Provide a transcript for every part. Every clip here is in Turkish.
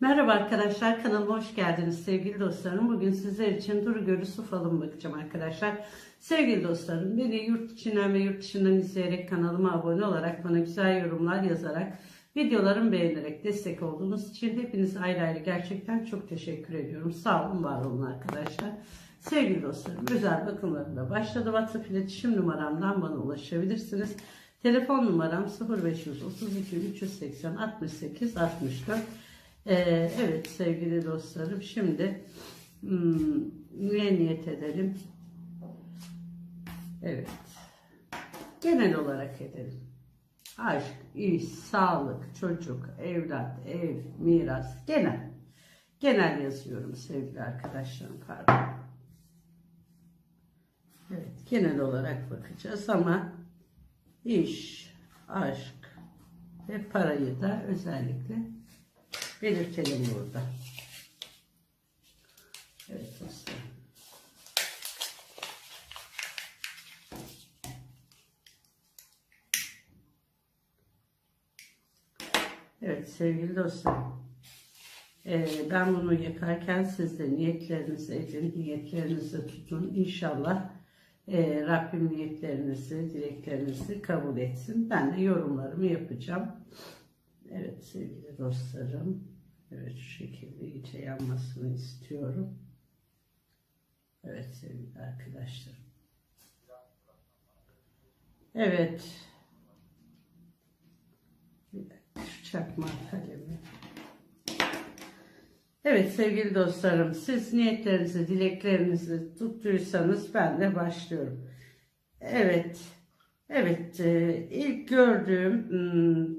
Merhaba arkadaşlar kanalıma hoş geldiniz sevgili dostlarım. Bugün sizler için duru görü su falım bakacağım arkadaşlar. Sevgili dostlarım beni yurt içinden ve yurt dışından izleyerek kanalıma abone olarak bana güzel yorumlar yazarak videolarımı beğenerek destek olduğunuz için hepiniz ayrı ayrı gerçekten çok teşekkür ediyorum. Sağ olun var olun arkadaşlar. Sevgili dostlarım özel bakımlarında başladı. WhatsApp iletişim numaramdan bana ulaşabilirsiniz. Telefon numaram 0532 380 68 64. Ee, evet sevgili dostlarım şimdi hmm, neye niyet edelim? Evet. Genel olarak edelim. Aşk, iş, sağlık, çocuk, evlat, ev, miras. Genel. Genel yazıyorum sevgili arkadaşlarım. Pardon. Evet, genel olarak bakacağız ama iş, aşk ve parayı da özellikle belirtelim burada. Evet dostlarım. Evet sevgili dostlarım. Ee, ben bunu yakarken siz de niyetlerinizi edin, niyetlerinizi tutun. İnşallah e, Rabbim niyetlerinizi, dileklerinizi kabul etsin. Ben de yorumlarımı yapacağım. Evet sevgili dostlarım. Evet şu şekilde iyice yanmasını istiyorum. Evet sevgili arkadaşlarım. Evet. Şu çakma kalemi. Evet sevgili dostlarım, siz niyetlerinizi, dileklerinizi tuttuysanız ben de başlıyorum. Evet, evet e, ilk gördüğüm hmm,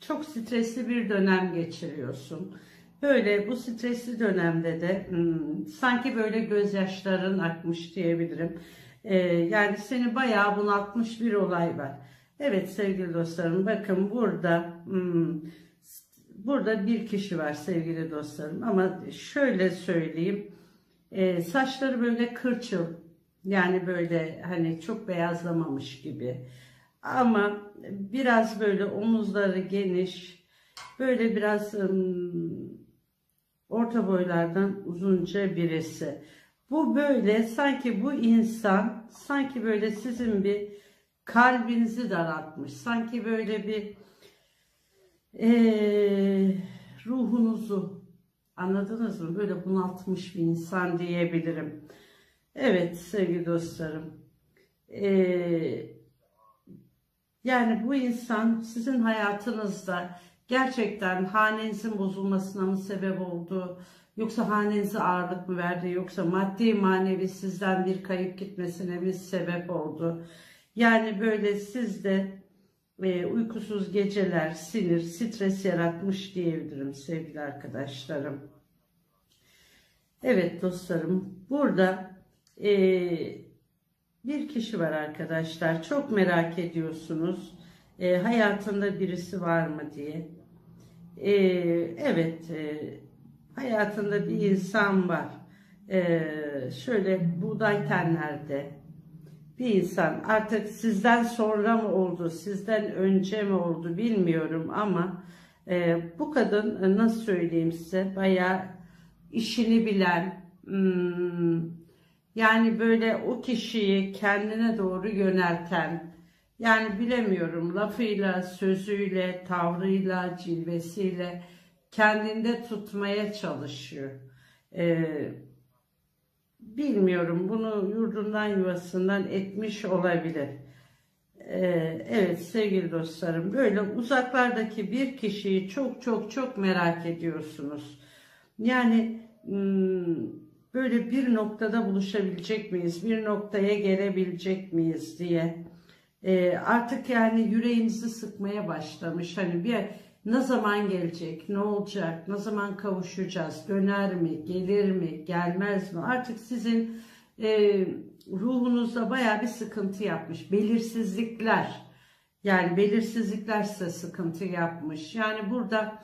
çok stresli bir dönem geçiriyorsun. Böyle bu stresli dönemde de hmm, sanki böyle gözyaşların akmış diyebilirim. E, yani seni bayağı bunaltmış bir olay var. Evet sevgili dostlarım bakın burada hmm, Burada bir kişi var sevgili dostlarım ama şöyle söyleyeyim. E, saçları böyle kırçıl yani böyle hani çok beyazlamamış gibi. Ama biraz böyle omuzları geniş böyle biraz ım, orta boylardan uzunca birisi. Bu böyle sanki bu insan sanki böyle sizin bir kalbinizi daraltmış. Sanki böyle bir ee, ruhunuzu anladınız mı? Böyle bunaltmış bir insan diyebilirim. Evet sevgili dostlarım. Ee, yani bu insan sizin hayatınızda gerçekten hanenizin bozulmasına mı sebep oldu? Yoksa hanenize ağırlık mı verdi? Yoksa maddi manevi sizden bir kayıp gitmesine mi sebep oldu? Yani böyle sizde e, uykusuz geceler, sinir, stres yaratmış diyebilirim sevgili arkadaşlarım. Evet dostlarım, burada e, bir kişi var arkadaşlar. Çok merak ediyorsunuz. E, hayatında birisi var mı diye. E, evet, e, hayatında bir insan var. E, şöyle buğday tenlerde, bir insan artık sizden sonra mı oldu, sizden önce mi oldu bilmiyorum ama e, bu kadın e, nasıl söyleyeyim size bayağı işini bilen hmm, yani böyle o kişiyi kendine doğru yönelten yani bilemiyorum lafıyla, sözüyle, tavrıyla, cilvesiyle kendinde tutmaya çalışıyor. Ee, bilmiyorum bunu yurdundan yuvasından etmiş olabilir. Ee, evet sevgili dostlarım böyle uzaklardaki bir kişiyi çok çok çok merak ediyorsunuz. Yani hmm, böyle bir noktada buluşabilecek miyiz? Bir noktaya gelebilecek miyiz diye. Ee, artık yani yüreğinizi sıkmaya başlamış. Hani bir ne zaman gelecek, ne olacak, ne zaman kavuşacağız, döner mi, gelir mi, gelmez mi? Artık sizin e, ruhunuzda baya bir sıkıntı yapmış. Belirsizlikler, yani belirsizlikler size sıkıntı yapmış. Yani burada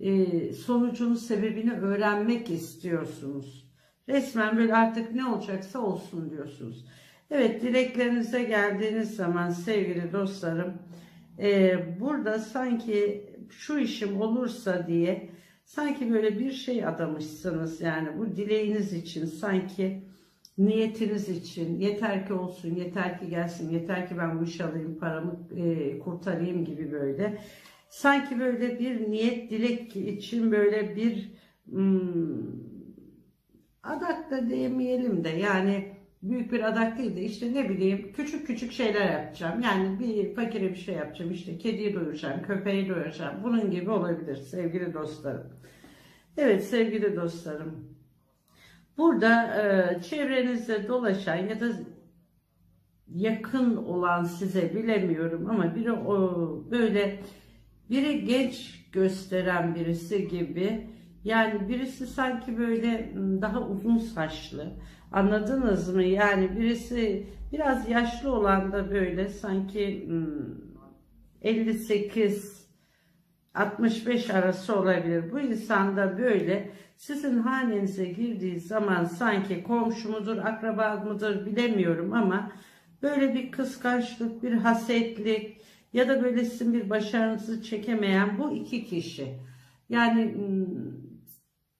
e, sonucun sebebini öğrenmek istiyorsunuz. Resmen böyle artık ne olacaksa olsun diyorsunuz. Evet dileklerinize geldiğiniz zaman sevgili dostlarım, e, burada sanki şu işim olursa diye Sanki böyle bir şey adamışsınız yani bu dileğiniz için sanki niyetiniz için yeter ki olsun, yeter ki gelsin, yeter ki ben bu işi alayım, paramı e, kurtarayım gibi böyle. Sanki böyle bir niyet dilek için böyle bir hmm, adak da diyemeyelim de yani büyük bir adak değil de işte ne bileyim küçük küçük şeyler yapacağım. Yani bir fakire bir şey yapacağım işte kediyi doyuracağım, köpeği doyuracağım. Bunun gibi olabilir sevgili dostlarım. Evet sevgili dostlarım. Burada e, çevrenizde dolaşan ya da yakın olan size bilemiyorum ama biri o böyle biri genç gösteren birisi gibi yani birisi sanki böyle m, daha uzun saçlı anladınız mı yani birisi biraz yaşlı olan da böyle sanki m, 58 65 arası olabilir. Bu insan da böyle sizin hanenize girdiği zaman sanki komşu mudur, akraba mıdır bilemiyorum ama böyle bir kıskançlık, bir hasetlik ya da böyle sizin bir başarınızı çekemeyen bu iki kişi. Yani hmm,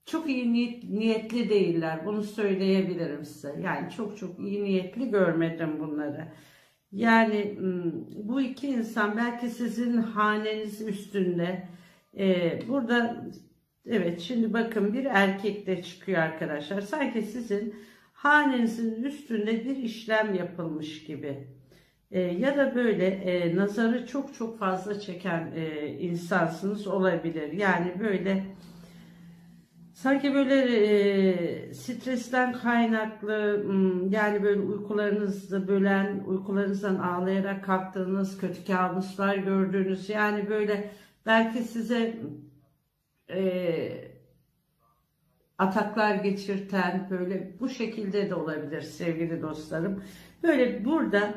çok iyi niyet, niyetli değiller. Bunu söyleyebilirim size. Yani çok çok iyi niyetli görmedim bunları. Yani bu iki insan belki sizin haneniz üstünde. Ee, burada evet şimdi bakın bir erkek de çıkıyor arkadaşlar. Sanki sizin hanenizin üstünde bir işlem yapılmış gibi. Ee, ya da böyle e, nazarı çok çok fazla çeken e, insansınız olabilir. Yani böyle Sanki böyle e, stresten kaynaklı yani böyle uykularınızı bölen, uykularınızdan ağlayarak kalktığınız, kötü kabuslar gördüğünüz yani böyle belki size e, ataklar geçirten böyle bu şekilde de olabilir sevgili dostlarım. Böyle burada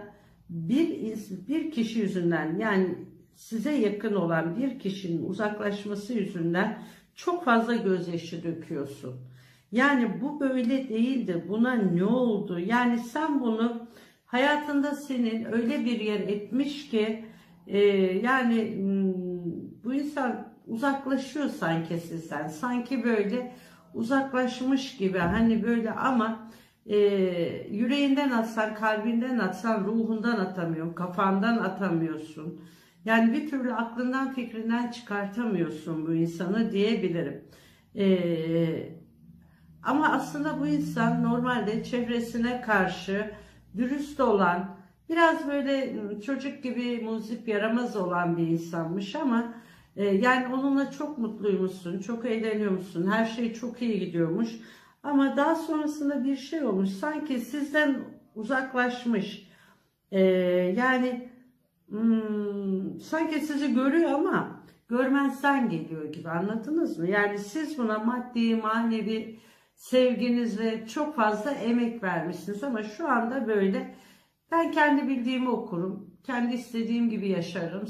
bir bir kişi yüzünden yani size yakın olan bir kişinin uzaklaşması yüzünden çok fazla gözyaşı döküyorsun. Yani bu böyle değildi. Buna ne oldu? Yani sen bunu hayatında senin öyle bir yer etmiş ki e, yani hmm, bu insan uzaklaşıyor sanki sizden. Sanki böyle uzaklaşmış gibi hani böyle ama e, yüreğinden atsan, kalbinden atsan, ruhundan atamıyorsun, kafandan atamıyorsun. Yani bir türlü aklından fikrinden çıkartamıyorsun bu insanı diyebilirim. Ee, ama aslında bu insan normalde çevresine karşı dürüst olan, biraz böyle çocuk gibi muzip yaramaz olan bir insanmış ama e, yani onunla çok mutluymuşsun, çok eğleniyormuşsun, her şey çok iyi gidiyormuş. Ama daha sonrasında bir şey olmuş, sanki sizden uzaklaşmış. Ee, yani hmm, sanki sizi görüyor ama görmezden geliyor gibi anladınız mı? Yani siz buna maddi, manevi sevginizle çok fazla emek vermişsiniz ama şu anda böyle ben kendi bildiğimi okurum, kendi istediğim gibi yaşarım.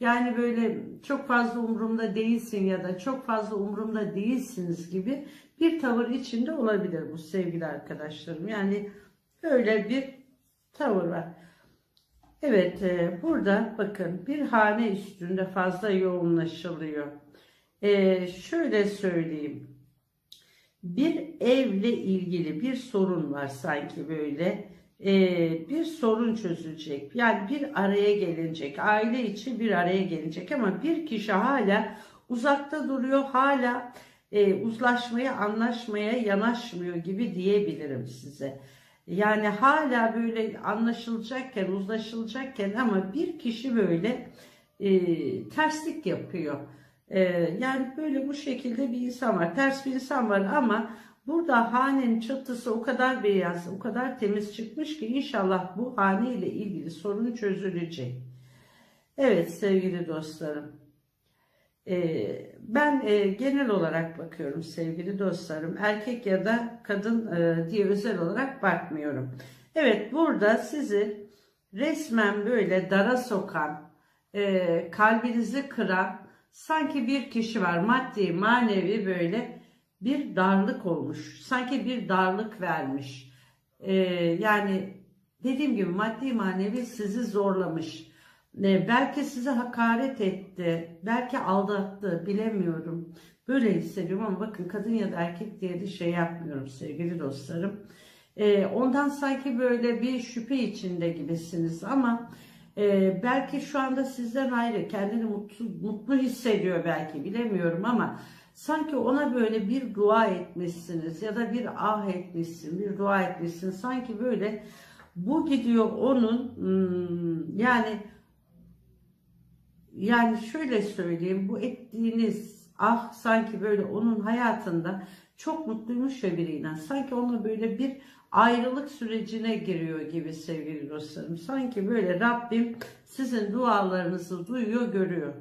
Yani böyle çok fazla umurumda değilsin ya da çok fazla umurumda değilsiniz gibi bir tavır içinde olabilir bu sevgili arkadaşlarım. Yani öyle bir tavır var. Evet, e, burada bakın bir hane üstünde fazla yoğunlaşılıyor. E, şöyle söyleyeyim. Bir evle ilgili bir sorun var sanki böyle. E, bir sorun çözülecek. Yani bir araya gelinecek. Aile içi bir araya gelinecek ama bir kişi hala uzakta duruyor. Hala e, uzlaşmaya, anlaşmaya yanaşmıyor gibi diyebilirim size. Yani hala böyle anlaşılacakken, uzlaşılacakken ama bir kişi böyle e, terslik yapıyor. E, yani böyle bu şekilde bir insan var. Ters bir insan var ama burada hanenin çatısı o kadar beyaz, o kadar temiz çıkmış ki inşallah bu hane ile ilgili sorun çözülecek. Evet sevgili dostlarım. Ee, ben e, genel olarak bakıyorum sevgili dostlarım. Erkek ya da kadın e, diye özel olarak bakmıyorum. Evet burada sizi resmen böyle dara sokan, e, kalbinizi kıran sanki bir kişi var. Maddi, manevi böyle bir darlık olmuş. Sanki bir darlık vermiş. yani dediğim gibi maddi manevi sizi zorlamış. Belki size hakaret etti, belki aldattı, bilemiyorum. Böyle hissediyorum ama bakın kadın ya da erkek diye de şey yapmıyorum sevgili dostlarım. Ee, ondan sanki böyle bir şüphe içinde gibisiniz ama e, belki şu anda sizden ayrı kendini mutlu, mutlu hissediyor belki bilemiyorum ama sanki ona böyle bir dua etmişsiniz ya da bir ah etmişsin bir dua etmişsin sanki böyle bu gidiyor onun hmm, yani yani şöyle söyleyeyim bu ettiğiniz ah sanki böyle onun hayatında çok mutluymuş ve biriyle sanki onunla böyle bir ayrılık sürecine giriyor gibi sevgili dostlarım. Sanki böyle Rabbim sizin dualarınızı duyuyor, görüyor.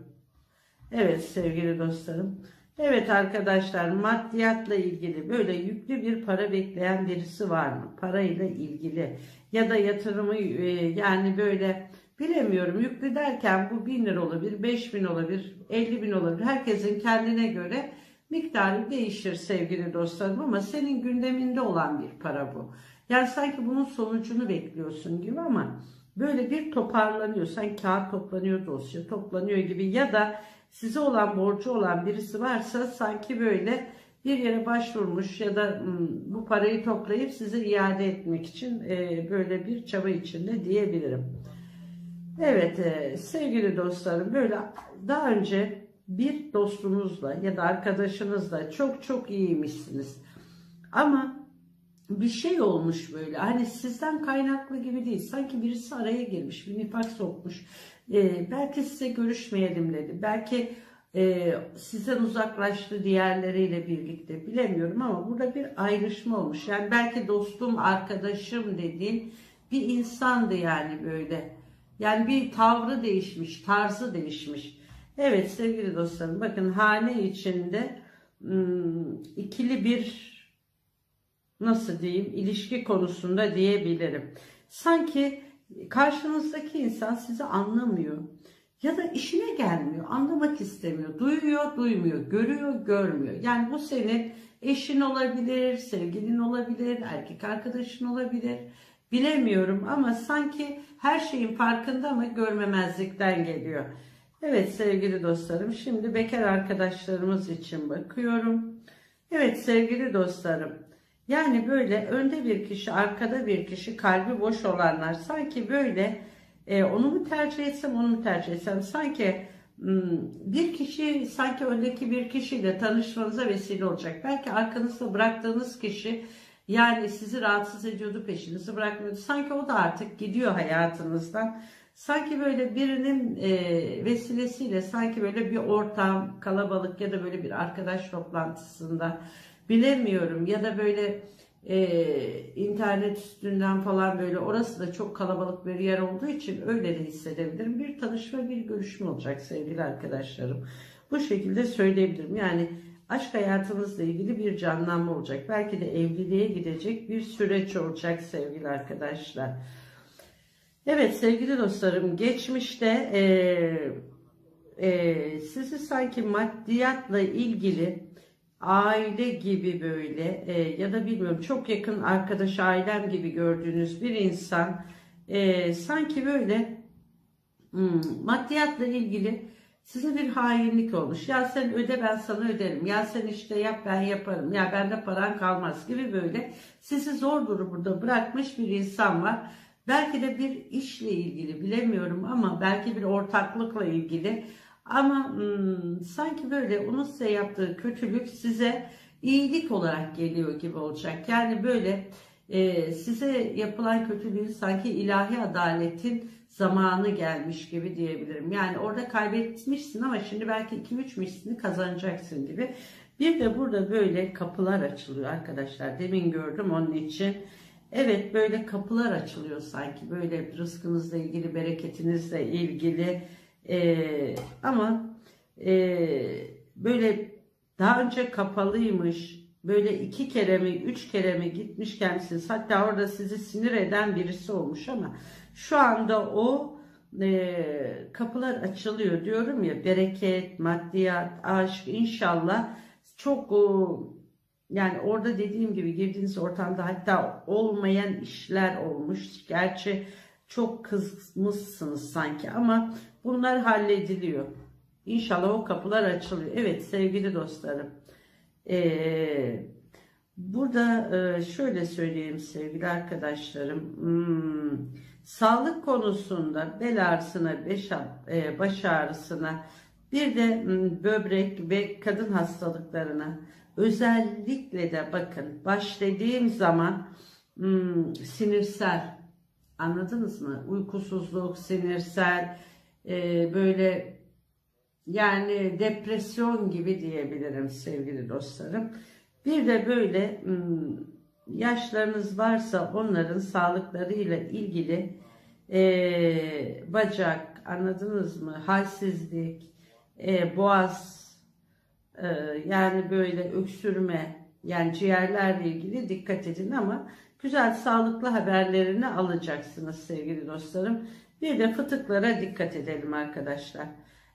Evet sevgili dostlarım. Evet arkadaşlar maddiyatla ilgili böyle yüklü bir para bekleyen birisi var mı? Parayla ilgili ya da yatırımı e, yani böyle bilemiyorum yüklü derken bu 1000 lira olabilir, 5000 olabilir, 50 bin olabilir. Herkesin kendine göre miktarı değişir sevgili dostlarım ama senin gündeminde olan bir para bu. Yani sanki bunun sonucunu bekliyorsun gibi ama böyle bir toparlanıyor. Sanki kağıt toplanıyor, dosya toplanıyor gibi ya da size olan borcu olan birisi varsa sanki böyle bir yere başvurmuş ya da bu parayı toplayıp size iade etmek için böyle bir çaba içinde diyebilirim. Evet e, sevgili dostlarım böyle daha önce bir dostunuzla ya da arkadaşınızla çok çok iyiymişsiniz. Ama bir şey olmuş böyle hani sizden kaynaklı gibi değil. Sanki birisi araya girmiş bir nifak sokmuş. Ee, belki size görüşmeyelim dedi. Belki e, sizden uzaklaştı diğerleriyle birlikte bilemiyorum ama burada bir ayrışma olmuş. Yani belki dostum arkadaşım dediğin bir insandı yani böyle yani bir tavrı değişmiş tarzı değişmiş evet sevgili dostlarım bakın hane içinde hmm, ikili bir nasıl diyeyim ilişki konusunda diyebilirim. Sanki karşınızdaki insan sizi anlamıyor ya da işine gelmiyor, anlamak istemiyor, duyuyor, duymuyor, görüyor, görmüyor. Yani bu senin eşin olabilir, sevgilin olabilir, erkek arkadaşın olabilir. Bilemiyorum ama sanki her şeyin farkında ama görmemezlikten geliyor. Evet sevgili dostlarım şimdi bekar arkadaşlarımız için bakıyorum. Evet sevgili dostlarım yani böyle önde bir kişi, arkada bir kişi, kalbi boş olanlar sanki böyle e, onu mu tercih etsem, onu mu tercih etsem sanki hmm, bir kişi sanki öndeki bir kişiyle tanışmanıza vesile olacak. Belki arkanızda bıraktığınız kişi yani sizi rahatsız ediyordu, peşinizi bırakmıyordu. Sanki o da artık gidiyor hayatınızdan. Sanki böyle birinin e, vesilesiyle sanki böyle bir ortam, kalabalık ya da böyle bir arkadaş toplantısında bilemiyorum ya da böyle e, internet üstünden falan böyle orası da çok kalabalık bir yer olduğu için öyle de hissedebilirim. Bir tanışma bir görüşme olacak sevgili arkadaşlarım. Bu şekilde söyleyebilirim. Yani aşk hayatınızla ilgili bir canlanma olacak. Belki de evliliğe gidecek bir süreç olacak sevgili arkadaşlar. Evet sevgili dostlarım geçmişte e, e, sizi sanki maddiyatla ilgili aile gibi böyle e, ya da bilmiyorum çok yakın arkadaş ailem gibi gördüğünüz bir insan e, sanki böyle hmm, maddiyatla ilgili size bir hainlik olmuş. Ya sen öde ben sana öderim. Ya sen işte yap ben yaparım. Ya bende paran kalmaz gibi böyle sizi zor durumda bırakmış bir insan var. Belki de bir işle ilgili bilemiyorum ama belki bir ortaklıkla ilgili ama hmm, sanki böyle onun size yaptığı kötülük size iyilik olarak geliyor gibi olacak. Yani böyle e, size yapılan kötülüğün sanki ilahi adaletin zamanı gelmiş gibi diyebilirim. Yani orada kaybetmişsin ama şimdi belki 2-3 mislini kazanacaksın gibi. Bir de burada böyle kapılar açılıyor arkadaşlar. Demin gördüm onun için. Evet böyle kapılar açılıyor sanki. Böyle rızkınızla ilgili, bereketinizle ilgili ee, ama e, böyle daha önce kapalıymış, böyle iki kere mi, üç kere mi gitmişken siz hatta orada sizi sinir eden birisi olmuş ama şu anda o e, kapılar açılıyor diyorum ya bereket, maddiyat, aşk inşallah çok o, yani orada dediğim gibi girdiğiniz ortamda hatta olmayan işler olmuş. Gerçi çok kızmışsınız sanki ama bunlar hallediliyor. İnşallah o kapılar açılıyor. Evet sevgili dostlarım. Ee, burada e, şöyle söyleyeyim sevgili arkadaşlarım. Hmm, sağlık konusunda bel ağrısına, e, baş ağrısına, bir de hmm, böbrek ve kadın hastalıklarına özellikle de bakın baş dediğim zaman hmm, sinirsel anladınız mı? Uykusuzluk, sinirsel e, böyle yani depresyon gibi diyebilirim sevgili dostlarım. Bir de böyle hmm, yaşlarınız varsa onların sağlıklarıyla ilgili eee, bacak anladınız mı? Halsizlik, eee, boğaz eee, yani böyle öksürme yani ciğerlerle ilgili dikkat edin ama güzel sağlıklı haberlerini alacaksınız sevgili dostlarım. Bir de fıtıklara dikkat edelim arkadaşlar.